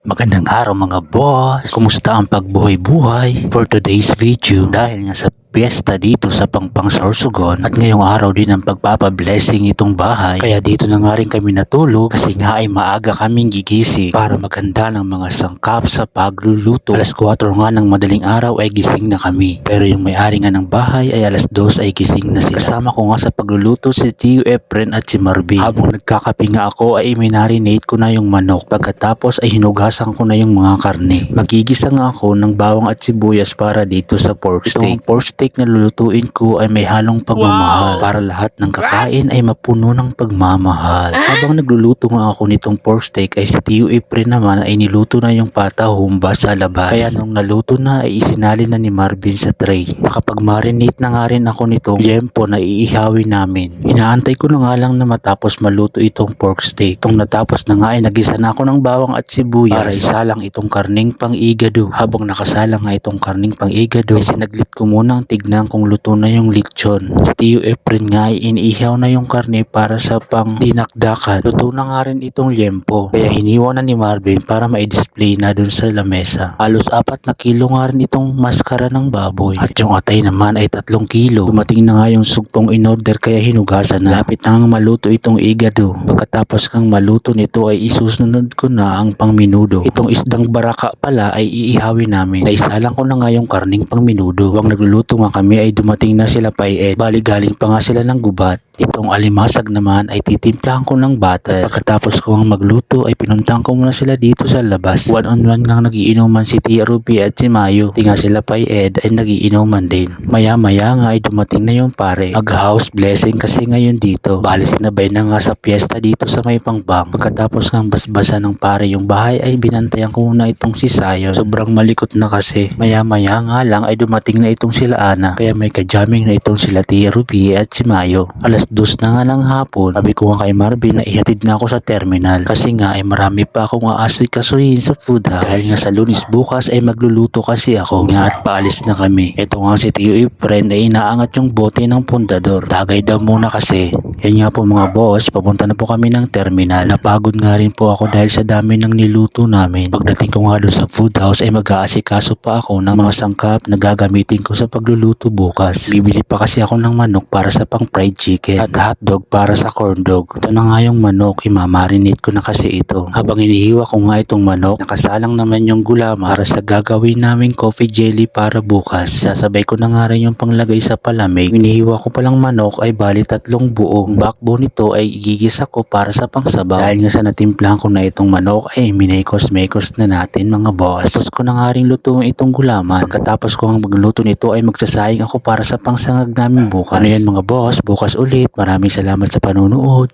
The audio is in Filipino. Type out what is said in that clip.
Magandang araw mga boss! Kumusta ang pagbuhay-buhay? For today's video, dahil nga sa piyesta dito sa Pangpang Sorsogon at ngayong araw din ang pagpapablessing itong bahay kaya dito na nga rin kami natulog kasi nga ay maaga kaming gigising para maganda ng mga sangkap sa pagluluto. Alas 4 nga ng madaling araw ay gising na kami pero yung may-ari nga ng bahay ay alas 2 ay gising na sila. Kasama ko nga sa pagluluto si Tio Efren at si Marvin. Habang nagkakape nga ako ay minarinate ko na yung manok pagkatapos ay hinugasan ko na yung mga karne. Magigisa nga ako ng bawang at sibuyas para dito sa pork steak. Itong pork steak na lulutuin ko ay may halong pagmamahal para lahat ng kakain ay mapuno ng pagmamahal. Habang nagluluto nga ako nitong pork steak ay si Tio Efren naman ay niluto na yung pata humba sa labas. Kaya nung naluto na ay isinali na ni Marvin sa tray. Nakapag-marinate na nga rin ako nitong liempo na iihawin namin. Inaantay ko na nga lang na matapos maluto itong pork steak. Itong natapos na nga ay nagisa na ako ng bawang at sibuyas para isalang itong karning pang-igado. Habang nakasalang nga itong karning pang-igado ay sinaglit ko muna ang tignan kung luto na yung lechon. Si Tio Efren nga ay iniihaw na yung karne para sa pang dinakdakan. Luto na nga rin itong liempo. Kaya hiniwa na ni Marvin para ma-display na dun sa lamesa. Halos apat na kilo nga rin itong maskara ng baboy. At yung atay naman ay tatlong kilo. Dumating na nga yung sugpong in order kaya hinugasan na. Lapit na maluto itong igado. Pagkatapos kang maluto nito ay isusunod ko na ang pangminudo. Itong isdang baraka pala ay iihawin namin. Naisalang ko na nga yung karning pangminudo. Huwag nagluluto nga kami ay dumating na sila pa Ed. Bali galing pa nga sila ng gubat. Itong alimasag naman ay titimplahan ko ng butter. Pagkatapos ko ang magluto ay pinuntahan ko muna sila dito sa labas. One on one nga nagiinuman si Tia Ruby at si Mayo. Tinga sila pa Ed ay nagiinuman din. Maya maya nga ay dumating na yung pare. Mag house blessing kasi ngayon dito. Bali sinabay na nga sa piyesta dito sa may pangbang. Pagkatapos ng basbasa ng pare yung bahay ay binantayan ko muna itong si Sayo. Sobrang malikot na kasi. Maya maya nga lang ay dumating na itong sila Ana. Kaya may kajaming na itong sila Tia Ruby at si Mayo. Alas dos na nga ng hapon, sabi ko nga kay Marvin na ihatid na ako sa terminal. Kasi nga ay marami pa akong aasikasuhin sa food house. Dahil nga sa lunis bukas ay magluluto kasi ako. Nga at paalis na kami. Ito nga si Tio Efren ay inaangat yung bote ng pundador. Tagay daw muna kasi. Yan nga po mga boss, papunta na po kami ng terminal. Napagod nga rin po ako dahil sa dami ng niluto namin. Pagdating ko nga doon sa food house ay mag-aasikaso pa ako ng mga sangkap na gagamitin ko sa pagluluto bukas. Bibili pa kasi ako ng manok para sa pang fried chicken at hotdog para sa corn dog. Ito na nga yung manok, imamarinate ko na kasi ito. Habang inihiwa ko nga itong manok, nakasalang naman yung gulama para sa gagawin naming coffee jelly para bukas. Sasabay ko na nga rin yung panglagay sa palamig. Inihiwa ko palang manok ay bali tatlong buo. Ang backbone nito ay igigisa ko para sa pangsabaw. Dahil nga sa natimplahan ko na itong manok ay minekos-mekos na natin mga boss. Tapos ko na nga rin lutuin itong gulaman. Pagkatapos ko ang magluto nito ay magsasayang ako para sa pangsangag namin bukas. Ano yan mga boss, bukas ulit. Maraming salamat sa panonood.